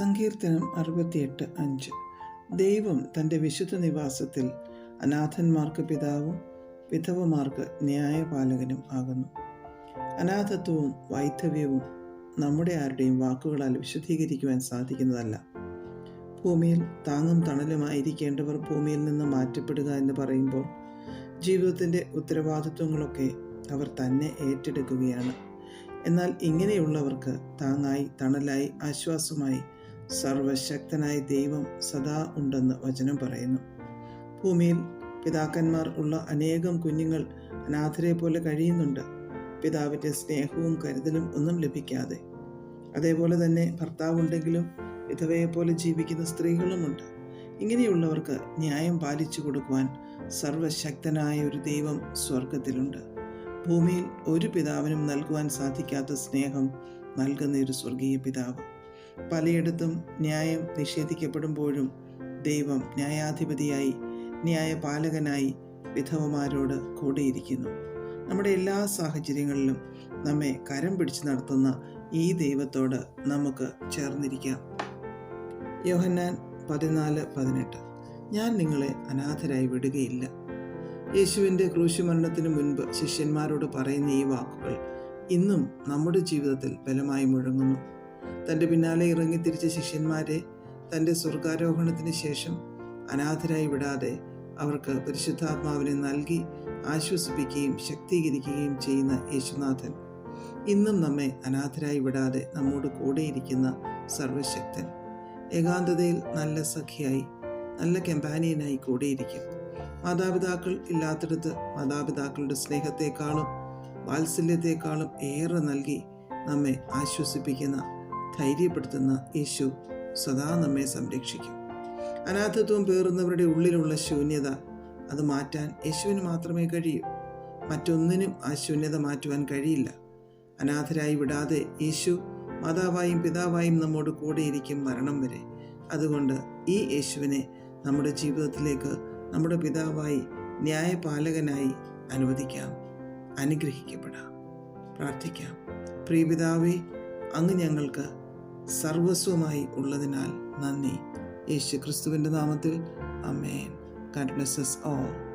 സങ്കീർത്തനം അറുപത്തിയെട്ട് അഞ്ച്. ദൈവം തന്റെ വിശുദ്ധ നിവാസത്തിൽ അനാഥന്മാർക്ക് പിതാവും വിധവമാർക്ക് ന്യായപാലകനും ആകുന്നു. അനാഥത്വവും വൈധവ്യവും നമ്മുടെ ആരുടെയും വാക്കുകളാൽ വിശുദ്ധീകരിക്കുവാൻ സാധിക്കുന്നതല്ല. ഭൂമിയിൽ താങ്ങും തണലുമായിരിക്കേണ്ടവർ ഭൂമിയിൽ നിന്ന് മാറ്റപ്പെടുക എന്ന് പറയുമ്പോൾ ജീവിതത്തിന്റെ ഉത്തരവാദിത്വങ്ങളൊക്കെ അവർ തന്നെ ഏറ്റെടുക്കുകയാണ്. എന്നാൽ ഇങ്ങനെയുള്ളവർക്ക് താങ്ങായി തണലായി ആശ്വാസമായി സർവശക്തനായ ദൈവം സദാ ഉണ്ടെന്ന് വചനം പറയുന്നു. ഭൂമിയിൽ പിതാക്കന്മാർ ഉള്ള അനേകം കുഞ്ഞുങ്ങൾ അനാഥരെ പോലെ കഴിയുന്നുണ്ട്. പിതാവിന്റെ സ്നേഹവും കരുതലും ഒന്നും ലഭിക്കാതെ. അതേപോലെ തന്നെ ഭർത്താവുണ്ടെങ്കിലും വിധവയെ പോലെ ജീവിക്കുന്ന സ്ത്രീകളുമുണ്ട് ഇങ്ങനെയുള്ളവർക്ക് ന്യായം പാലിച്ചു കൊടുക്കുവാൻ സർവശക്തനായ ഒരു ദൈവം സ്വർഗത്തിലുണ്ട് ഭൂമിയിൽ ഒരു പിതാവിനും നൽകുവാൻ സാധിക്കാത്ത സ്നേഹം നൽകുന്ന ഒരു സ്വർഗീയ പിതാവ്. പലയിടത്തും ന്യായം നിഷേധിക്കപ്പെടുമ്പോഴും ദൈവം ന്യായാധിപതിയായി ന്യായപാലകനായി വിധവമാരോട് കൂടിയിരിക്കുന്നു. നമ്മുടെ എല്ലാ സാഹചര്യങ്ങളിലും നമ്മെ കരം പിടിച്ച് നടത്തുന്ന ഈ ദൈവത്തോട് നമുക്ക് ചേർന്നിരിക്കാം. യോഹന്നാൻ പതിനാല് പതിനെട്ട്. ഞാൻ നിങ്ങളെ അനാഥരായി വിടുകയില്ല. യേശുവിന്റെ ക്രൂശുമരണത്തിന് മുൻപ് ശിഷ്യന്മാരോട് പറയുന്ന ഈ വാക്കുകൾ ഇന്നും നമ്മുടെ ജീവിതത്തിൽ ബലമായി മുഴങ്ങുന്നു. തന്റെ പിന്നാലെ ഇറങ്ങി തിരിച്ച ശിഷ്യന്മാരെ തന്റെ സ്വർഗാരോഹണത്തിന് ശേഷം അനാഥരായി വിടാതെ അവർക്ക് പരിശുദ്ധാത്മാവിനെ നൽകി ആശ്വസിപ്പിക്കുകയും ശക്തീകരിക്കുകയും ചെയ്യുന്ന യേശുനാഥൻ. ഇന്നും നമ്മെ അനാഥരായി വിടാതെ നമ്മോട് കൂടെയിരിക്കുന്ന സർവശക്തൻ. ഏകാന്തതയിൽ നല്ല സഖിയായി നല്ല കമ്പാനിയനായി കൂടെയിരിക്കും മാതാപിതാക്കൾ ഇല്ലാത്തിടത്ത് മാതാപിതാക്കളുടെ സ്നേഹത്തെക്കാളും വാത്സല്യത്തെക്കാളും ഏറെ നൽകി നമ്മെ ആശ്വസിപ്പിക്കുന്ന ധൈര്യപ്പെടുത്തുന്ന യേശു സദാ നമ്മെ സംരക്ഷിക്കും. അനാഥത്വം പേറുന്നവരുടെ ഉള്ളിലുള്ള ശൂന്യത അത് മാറ്റാൻ യേശുവിന് മാത്രമേ കഴിയൂ. മറ്റൊന്നിനും ആ ശൂന്യത മാറ്റുവാൻ കഴിയില്ല. അനാഥരായി വിടാതെ യേശു മാതാവായും പിതാവായും നമ്മോട് കൂടെയിരിക്കും മരണം വരെ. അതുകൊണ്ട് ഈ യേശുവിനെ നമ്മുടെ ജീവിതത്തിലേക്ക് നമ്മുടെ പിതാവായി ന്യായപാലകനായി അനുവദിക്കാം. അനുഗ്രഹിക്കപ്പെടാം. പ്രാർത്ഥിക്കാം. പ്രിയപിതാവേ അങ്ങ് ഞങ്ങൾക്ക് സർവസ്വമായി ഉള്ളതിനാൽ നന്ദി. യേശു ക്രിസ്തുവിന്റെ നാമത്തിൽ അമേൻ ഗാഡ് ബ്ലസ് ഓൾ